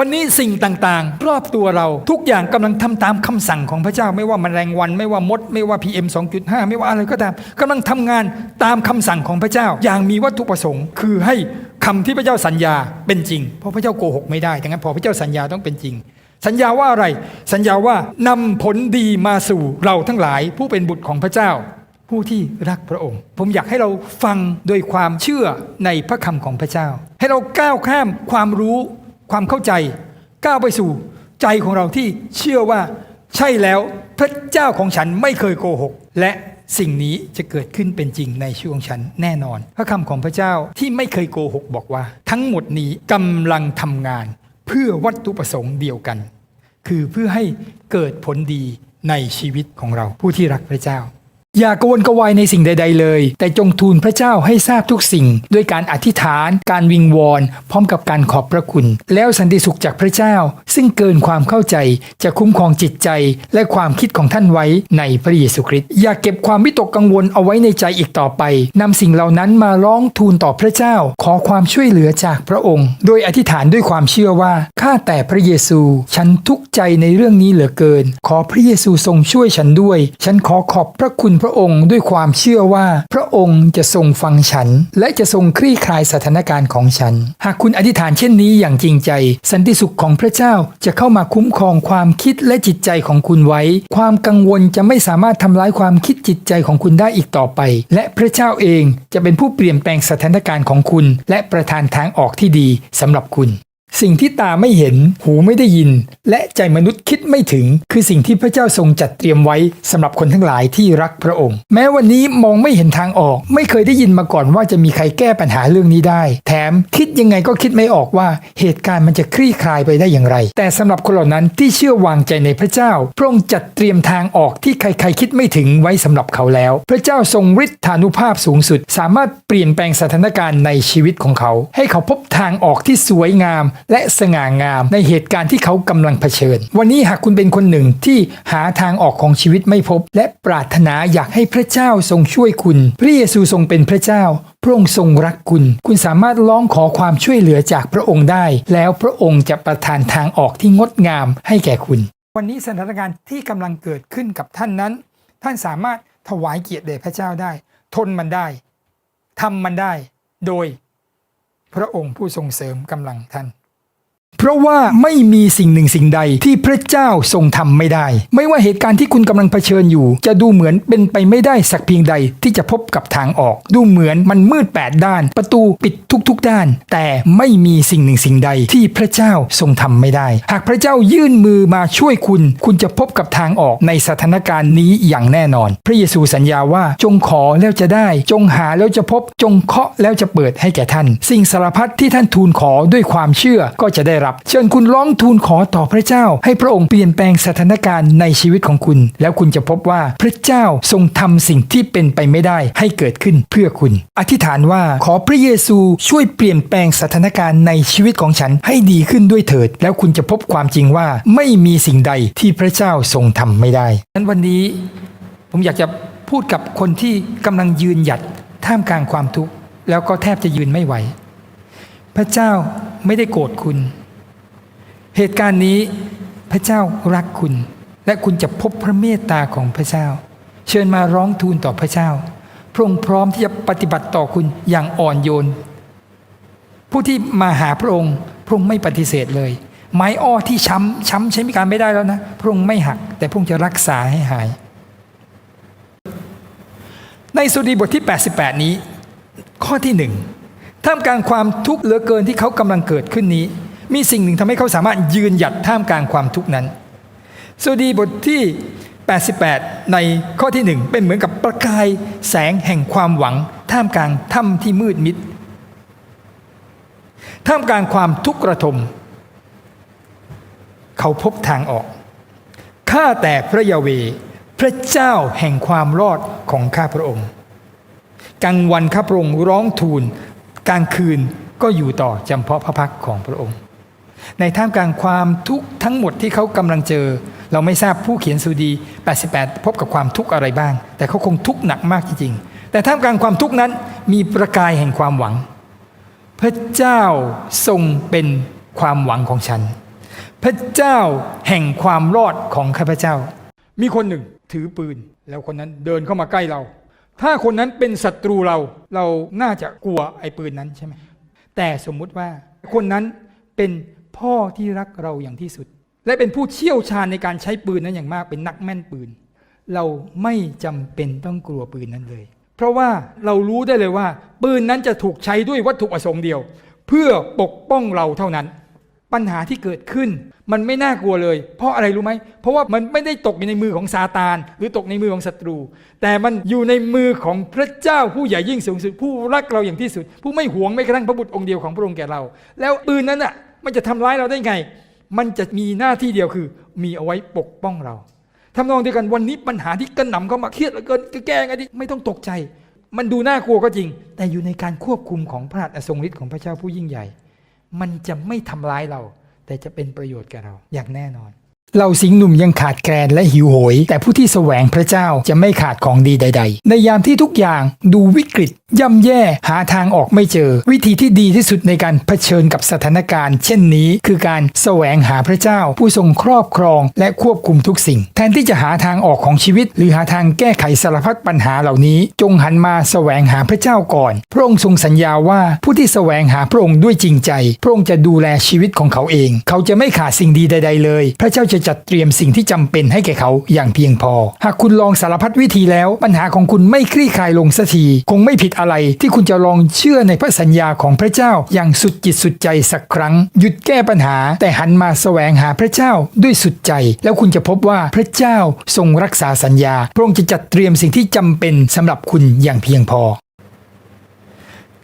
วันนี้สิ่งต่างๆ รอบตัวเราทุกอย่างกำลังทำตามคำสั่งของพระเจ้า ไม่ว่าแมลงวัน ไม่ว่ามด ไม่ว่า PM 2.5 ไม่ว่าอะไรก็ตามกำลังทำงานตามคำสั่งของพระเจ้า อย่างมีวัตถุประสงค์ คือให้คำที่พระเจ้าสัญญาเป็นจริง เพราะพระเจ้าโกหกไม่ได้ดังนั้นพอพระเจ้าสัญญาต้องเป็นจริง สัญญาว่าอะไร สัญญาว่านำผลดีมาสู่เราทั้งหลาย ผู้เป็นบุตรของพระเจ้า ผู้ที่รักพระองค์ ผมอยากให้เราฟังโดยความเชื่อในพระคำของพระเจ้า ให้เราก้าวข้ามความรู้ ความเข้าใจก้าวไปสู่ใจของเราที่เชื่อว่าใช่แล้วพระเจ้าของฉันไม่เคยโกหก และสิ่งนี้จะเกิดขึ้นเป็นจริงในชีวิตของฉันแน่นอน พระคำของพระเจ้าที่ไม่เคยโกหกบอกว่า ทั้งหมดนี้กำลังทำงานเพื่อวัตถุประสงค์เดียวกัน คือเพื่อให้เกิดผลดีในชีวิตของเราผู้ที่รักพระเจ้า อย่ากวนกวายในสิ่งใด ๆ เลย แต่จงทูลพระเจ้าให้ทราบทุกสิ่ง ด้วยการอธิษฐาน การวิงวอน พร้อมกับการขอบพระคุณ แล้วสันติสุขจากพระเจ้า ซึ่งเกินความเข้าใจ จะคุ้มครองจิตใจ และความคิดของท่านไว้ในพระเยซูคริสต์อย่าเก็บความวิตกกังวลเอาไว้ในใจอีกต่อไปนำสิ่งเหล่านั้นมาร้องทูลต่อพระเจ้า ขอความช่วยเหลือจากพระองค์ โดยอธิษฐานด้วยความเชื่อว่าข้าแต่พระเยซู ฉันทุกข์ใจในเรื่องนี้เหลือเกิน ขอพระเยซูทรงช่วยฉันด้วย ฉันขอขอบพระคุณพระองค์ด้วยความเชื่อว่า พระองค์จะทรงฟังฉัน และจะทรงคลี่คลายสถานการณ์ของฉัน หากคุณอธิษฐานเช่นนี้อย่างจริงใจ สันติสุขของพระเจ้าจะเข้ามาคุ้มครองความคิดและจิตใจของคุณไว้ ความกังวลจะไม่สามารถทำร้ายความคิดจิตใจของคุณได้อีกต่อไป และพระเจ้าเองจะเป็นผู้เปลี่ยนแปลงสถานการณ์ของคุณ และประทานทางออกที่ดีสำหรับคุณ สิ่งที่ตาไม่เห็น หูไม่ได้ยิน และใจมนุษย์คิดไม่ถึง คือสิ่งที่พระเจ้าทรงจัดเตรียมไว้สำหรับคนทั้งหลายที่รักพระองค์ แม้วันนี้มองไม่เห็นทางออก ไม่เคยได้ยินมาก่อนว่าจะมีใครแก้ปัญหาเรื่องนี้ได้ แถมคิดยังไงก็คิดไม่ออกว่าเหตุการณ์มันจะคลี่คลายไปได้อย่างไร แต่สำหรับคนเหล่านั้นที่เชื่อวางใจในพระเจ้า พระองค์จัดเตรียมทางออกที่ใครๆคิดไม่ถึงไว้สำหรับเขาแล้ว พระเจ้าทรงฤทธานุภาพสูงสุด สามารถเปลี่ยนแปลงสถานการณ์ในชีวิตของเขา ให้เขาพบทางออกที่สวยงามและสง่างามในเหตุการณ์ที่เขากำลังเผชิญ วันนี้หากคุณเป็นคนหนึ่งที่หาทางออกของชีวิตไม่พบ และปรารถนาอยากให้พระเจ้าทรงช่วยคุณ พระเยซูทรงเป็นพระเจ้า พระองค์ทรงรักคุณ คุณสามารถร้องขอความช่วยเหลือจากพระองค์ได้ แล้วพระองค์จะประทานทางออกที่งดงามให้แก่คุณ วันนี้สถานการณ์ที่กำลังเกิดขึ้นกับท่านนั้น ท่านสามารถถวายเกียรติแด่พระเจ้าได้ ทนมันได้ทำมันได้ โดย พระองค์ผู้ทรงเสริมกำลังท่าน เพราะว่าไม่มีสิ่งหนึ่งสิ่งใดที่พระเจ้าทรงทำไม่ได้ ไม่ว่าเหตุการณ์ที่คุณกำลังเผชิญอยู่ จะดูเหมือนเป็นไปไม่ได้สักเพียงใดที่จะพบกับทางออก ดูเหมือนมันมืดแปดด้าน ประตูปิดทุกๆด้าน แต่ไม่มีสิ่งหนึ่งสิ่งใดที่พระเจ้าทรงทำไม่ได้ หากพระเจ้ายื่นมือมาช่วยคุณ คุณจะพบกับทางออกในสถานการณ์นี้อย่างแน่นอน พระเยซูสัญญาว่าจงขอแล้วจะได้ จงหาแล้วจะพบ จงเคาะแล้วจะเปิดให้แก่ท่าน สิ่งสารพัดที่ท่านทูลขอด้วยความเชื่อก็จะได้รับเชิญคุณร้องทูลขอต่อพระเจ้า ให้พระองค์เปลี่ยนแปลงสถานการณ์ในชีวิตของคุณ แล้วคุณจะพบว่าพระเจ้าทรงทำสิ่งที่เป็นไปไม่ได้ให้เกิดขึ้นเพื่อคุณ อธิษฐานว่าขอพระเยซูช่วยเปลี่ยนแปลงสถานการณ์ในชีวิตของฉันให้ดีขึ้นด้วยเถิด แล้วคุณจะพบความจริงว่าไม่มีสิ่งใดที่พระเจ้าทรงทำไม่ได้นั้นวันนี้ผมอยากจะพูดกับคนที่กำลังยืนหยัดท่ามกลางความทุกข์แล้วก็แทบจะยืนไม่ไหว พระเจ้าไม่ได้โกรธคุณ เหตุการณ์นี้พระเจ้ารักคุณ และคุณจะพบพระเมตตาของพระเจ้า เชิญมาร้องทูลต่อพระเจ้า พระองค์พร้อมที่จะปฏิบัติต่อคุณอย่างอ่อนโยน ผู้ที่มาหาพระองค์พระองค์ไม่ปฏิเสธเลย ไม้อ้อที่ช้ำช้ำใช้การไม่ได้แล้วนะ พระองค์ไม่หัก แต่พระองค์จะรักษาให้หาย ในสุดีบทที่ 88 นี้ ข้อที่หนึ่งท่ามกลางความทุกข์เหลือเกินที่เขากำลังเกิดขึ้นนี้ มีสิ่งหนึ่งทำให้เขาสามารถยืนหยัดท่ามกลางความทุกข์นั้นสดีบทที่ 88 ในข้อที่หนึ่งเป็นเหมือนกับประกายแสงแห่งความหวัง ท่ามกลางถ้ำที่มืดมิด ท่ามกลางความทุกข์ระทม เขาพบทางออก ข้าแต่พระยาเว พระเจ้าแห่งความรอดของข้าพระองค์ กลางวันข้าพระองค์ร้องทูล กลางคืนก็อยู่ต่อจำเพาะพระพักของพระองค์ ในท่ามกลางความทุกข์ทั้งหมดที่เขากำลังเจอ เราไม่ทราบผู้เขียนสุดี 88 พบกับความทุกข์อะไรบ้าง แต่เขาคงทุกข์หนักมากจริงๆ แต่ท่ามกลางความทุกข์นั้นมีประกายแห่งความหวัง พระเจ้าทรงเป็นความหวังของฉัน พระเจ้าแห่งความรอดของข้าพเจ้า มีคนหนึ่งถือปืน แล้วคนนั้นเดินเข้ามาใกล้เรา ถ้าคนนั้นเป็นศัตรูเราเราน่าจะกลัวไอ้ปืนนั้นใช่ไหมแต่สมมุติว่าคนนั้นเป็น พ่อที่รักเราอย่างที่สุด และเป็นผู้เชี่ยวชาญในการใช้ปืนนั้นอย่างมากเป็นนักแม่นปืน เราไม่จำเป็นต้องกลัวปืนนั้นเลย เพราะว่าเรารู้ได้เลยว่า ปืนนั้นจะถูกใช้ด้วยวัตถุประสงค์เดียว เพื่อปกป้องเราเท่านั้น ปัญหาที่เกิดขึ้น มันไม่น่ากลัวเลย เพราะอะไรรู้ไหมเพราะว่ามันไม่ได้ตกอยู่ในมือของซาตาน หรือตกในมือของศัตรู แต่มันอยู่ในมือของพระเจ้าผู้ใหญ่ยิ่งสูงสุดผู้รักเราอย่างที่สุด ผู้ไม่หวงไม่กระทั่งพระบุตรองค์เดียวของพระองค์แก่เรา แล้วปืนนั้นอะ มันจะทำร้ายเราได้ไง มันจะมีหน้าที่เดียวคือ มีเอาไว้ปกป้องเราทำนองเดียวกันวันนี้ปัญหาที่กระหน่ำเข้ามาเครียดเหลือเกินแก้ไงดิไม่ต้องตกใจ มันดูน่ากลัวก็จริง แต่อยู่ในการควบคุมของพระหัตถ์อันทรงฤทธิ์ของพระเจ้าผู้ยิ่งใหญ่ มันจะไม่ทำร้ายเรา แต่จะเป็นประโยชน์แก่เราอย่างแน่นอน เราสิงหนุ่มยังขาดแคลนและหิวโหย แต่ผู้ที่แสวงพระเจ้าจะไม่ขาดของดีใด ๆ ในยามที่ทุกอย่างดูวิกฤต ย่ำแย่หาทางออกไม่เจอ วิธีที่ดีที่สุดในการเผชิญกับสถานการณ์ เช่นนี้คือการแสวงหาพระเจ้า ผู้ทรงครอบครองและควบคุมทุกสิ่ง แทนที่จะหาทางออกของชีวิต หรือหาทางแก้ไขสารพัดปัญหาเหล่านี้ จงหันมาแสวงหาพระเจ้าก่อน พระองค์ทรงสัญญาว่าผู้ที่แสวงหาพระองค์ด้วยจริงใจ พระองค์จะดูแลชีวิตของเขาเอง เขาจะไม่ขาดสิ่งดีใด ๆ เลย พระเจ้าจะจัดเตรียมสิ่งที่จำเป็นให้แก่เขาอย่างเพียงพอ หากคุณลองสารพัดวิธีแล้ว ปัญหาของคุณไม่คลี่คลายลงสักที คงไม่ผิดอะไรที่คุณจะลองเชื่อในพระสัญญาของพระเจ้าอย่างสุดจิตสุดใจสักครั้ง หยุดแก้ปัญหา แต่หันมาแสวงหาพระเจ้าด้วยสุดใจ แล้วคุณจะพบว่าพระเจ้าทรงรักษาสัญญา พระองค์จะจัดเตรียมสิ่งที่จำเป็นสำหรับคุณอย่างเพียงพอ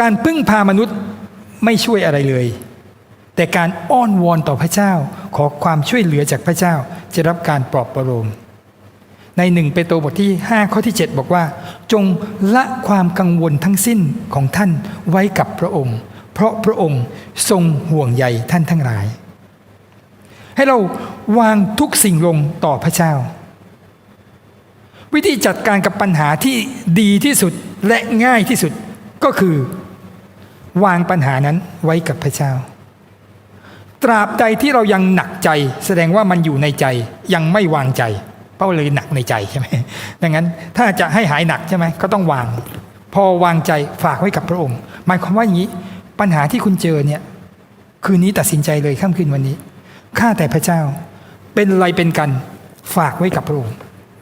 การพึ่งพามนุษย์ไม่ช่วยอะไรเลย แต่การอ้อนวอนต่อพระเจ้าขอความช่วยเหลือจากพระเจ้าจะรับการปลอบประโลมในหนึ่งเปโตรบทที่ 5 ข้อที่ 7 บอกว่า จงละความกังวลทั้งสิ้นของท่านไว้กับพระองค์ เพราะพระองค์ทรงห่วงใยท่านทั้งหลาย ให้เราวางทุกสิ่งลงต่อพระเจ้า วิธีจัดการกับปัญหาที่ดีที่สุดและง่ายที่สุดก็คือ วางปัญหานั้นไว้กับพระเจ้า ตราบใดที่เรายังหนักใจ แสดงว่ามันอยู่ในใจยังไม่วางใจ เพราะเลยหนักในใจใช่ไหมดังนั้นถ้าจะให้หายหนักใช่ไหมก็ต้องวาง พอวางใจฝากไว้กับพระองค์ หมายความว่าอย่างนี้ปัญหาที่คุณเจอเนี่ยคืนนี้ตัดสินใจเลยค่ำคืนวันนี้ข้าแต่พระเจ้า เป็นอะไรเป็นกันฝากไว้กับพระองค์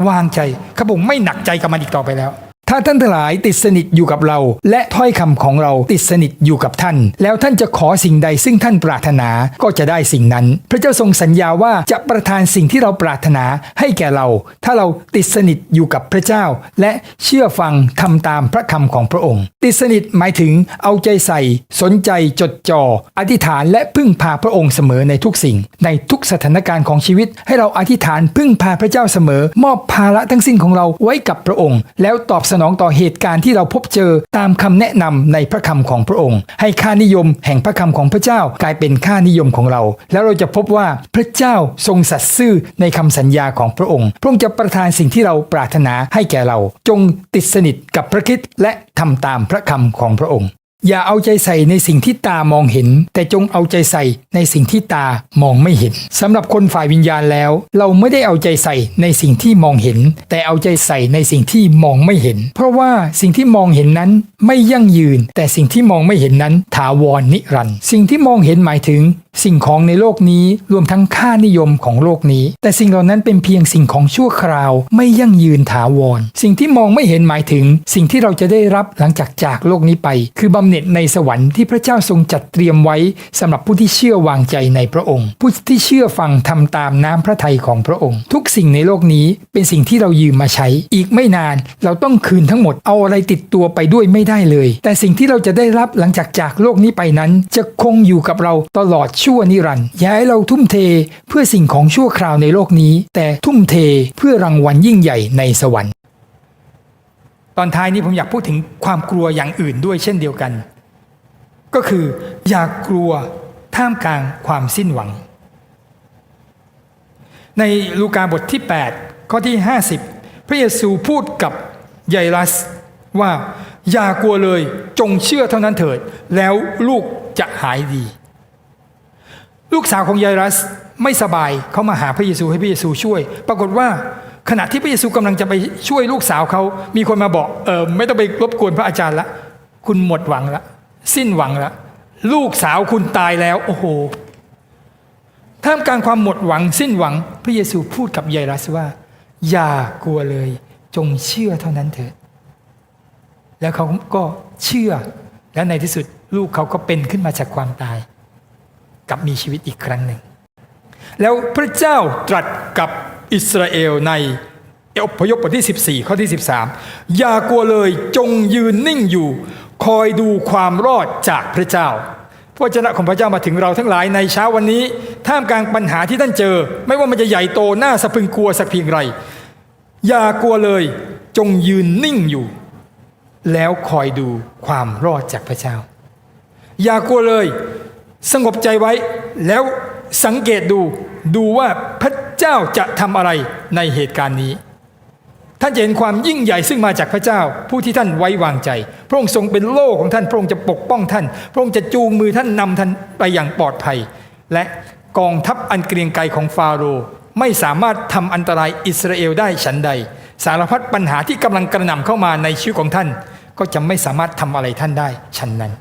วางใจข้าพระองค์ไม่หนักใจกับมันอีกต่อไปแล้ว ถ้าท่านทั้งหลายติดสนิทอยู่กับเรา และถ้อยคำของเราติดสนิทอยู่กับท่าน แล้วท่านจะขอสิ่งใดซึ่งท่านปรารถนาก็จะได้สิ่งนั้น พระเจ้าทรงสัญญาว่าจะประทานสิ่งที่เราปรารถนาให้แก่เรา ถ้าเราติดสนิทอยู่กับพระเจ้า และเชื่อฟังทำตามพระคำของพระองค์ ติดสนิทหมายถึงเอาใจใส่ สนใจจดจ่ออธิษฐานและพึ่งพาพระองค์เสมอในทุกสิ่ง ในทุกสถานการณ์ของชีวิต ให้เราอธิษฐานพึ่งพาพระเจ้าเสมอ มอบภาระทั้งสิ้นของเราไว้กับพระองค์ แล้วตอบสสนองต่อเหตุการณ์ที่เราพบเจอตามคำแนะนำในพระคำของพระองค์ ให้ค่านิยมแห่งพระคำของพระเจ้ากลายเป็นค่านิยมของเรา แล้วเราจะพบว่าพระเจ้าทรงสัตย์ซื่อในคำสัญญาของพระองค์ พระองค์จะประทานสิ่งที่เราปรารถนาให้แก่เรา จงติดสนิทกับพระคิดและทำตามพระคำของพระองค์ อย่าเอาใจใส่ในสิ่งที่ตามองเห็น แต่จงเอาใจใส่ในสิ่งที่ตามองไม่เห็นสำหรับคนฝ่ายวิญญาณแล้ว เราไม่ได้เอาใจใส่ในสิ่งที่มองเห็น แต่เอาใจใส่ในสิ่งที่มองไม่เห็น เพราะว่าสิ่งที่มองเห็นนั้นไม่ยั่งยืน แต่สิ่งที่มองไม่เห็นนั้นถาวรนิรันดร์สิ่งที่มองเห็นหมายถึง สิ่งของในโลกนี้รวมทั้งค่านิยมของโลกนี้ แต่สิ่งเหล่านั้นเป็นเพียงสิ่งของชั่วคราว ไม่ยั่งยืนถาวร สิ่งที่มองไม่เห็นหมายถึง สิ่งที่เราจะได้รับหลังจากจากโลกนี้ไป คือบำเหน็จในสวรรค์ที่พระเจ้าทรงจัดเตรียมไว้สำหรับผู้ที่เชื่อวางใจในพระองค์ ผู้ที่เชื่อฟังทำตามน้ำพระทัยของพระองค์ ทุกสิ่งในโลกนี้เป็นสิ่งที่เรายืมมาใช้ อีกไม่นาน เราต้องคืนทั้งหมดเอาอะไรติดตัวไปด้วยไม่ได้เลย แต่สิ่งที่เราจะได้รับหลังจากจากโลกนี้ไปนั้น จะคงอยู่กับเราตลอดชั่วนิรันดร์อย่าให้เราทุ่มเทเพื่อสิ่งของชั่วคราวในโลกนี้ แต่ทุ่มเทเพื่อรางวัลยิ่งใหญ่ในสวรรค์ ตอนท้ายนี้ผมอยากพูดถึงความกลัวอย่างอื่นด้วยเช่นเดียวกัน ก็คืออย่ากกลัวท่ามกลางความสิ้นหวัง ในลูกาบทที่ 8 ข้อที่ 50 พระเยซูพูดกับไยรัสว่าอย่ากลัวเลยจงเชื่อเท่านั้นเถิด แล้วลูกจะหายดี ลูกสาวของไยรัสไม่สบายเขามาหาพระเยซูให้พระเยซูช่วย ปรากฏว่าขณะที่พระเยซูกำลังจะไปช่วยลูกสาวเขา มีคนมาบอกเออไม่ต้องไปรบกวนพระอาจารย์ละ คุณหมดหวังละ สิ้นหวังละ ลูกสาวคุณตายแล้ว โอ้โหท่ามกลางความหมดหวังสิ้นหวัง พระเยซูพูดกับยายรัสว่า อย่ากลัวเลย จงเชื่อเท่านั้นเถิดแล้วเขาก็เชื่อและในที่สุดลูกเขาก็เป็นขึ้นมาจากความตาย กลับมีชีวิตอีกครั้งหนึ่ง แล้วพระเจ้าตรัสกับอิสราเอลในอพยพบทที่ 14 ข้อที่ 13 อย่ากลัวเลยจงยืนนิ่งอยู่ คอยดูความรอดจากพระเจ้าพระวจนะของพระเจ้ามาถึงเราทั้งหลายในเช้าวันนี้ ท่ามกลางปัญหาที่ท่านเจอ ไม่ว่ามันจะใหญ่โตน่าสะพึงกลัวสักเพียงไร อย่ากลัวเลยจงยืนนิ่งอยู่ แล้วคอยดูความรอดจากพระเจ้า อย่ากลัวเลย สงบใจไว้ แล้วสังเกตดูดูว่าพระเจ้าจะทำอะไรในเหตุการณ์นี้ ท่านจะเห็นความยิ่งใหญ่ซึ่งมาจากพระเจ้า ผู้ที่ท่านไว้วางใจ พระองค์ทรงเป็นโล่ของท่าน พระองค์จะปกป้องท่าน พระองค์จะจูงมือท่านนำท่านไปอย่างปลอดภัย และกองทัพอันเกรียงไกรของฟาโรห์ไม่สามารถทำอันตรายอิสราเอลได้ฉันใด สารพัดปัญหาที่กำลังกระหน่ำเข้ามาในชีวิตของท่าน ก็จะไม่สามารถทำอะไรท่านได้ฉันนั้น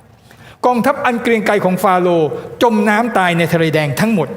กองทัพอันเกรียงไกรของฟาโรห์จมน้ำตายในทะเลแดงทั้งหมด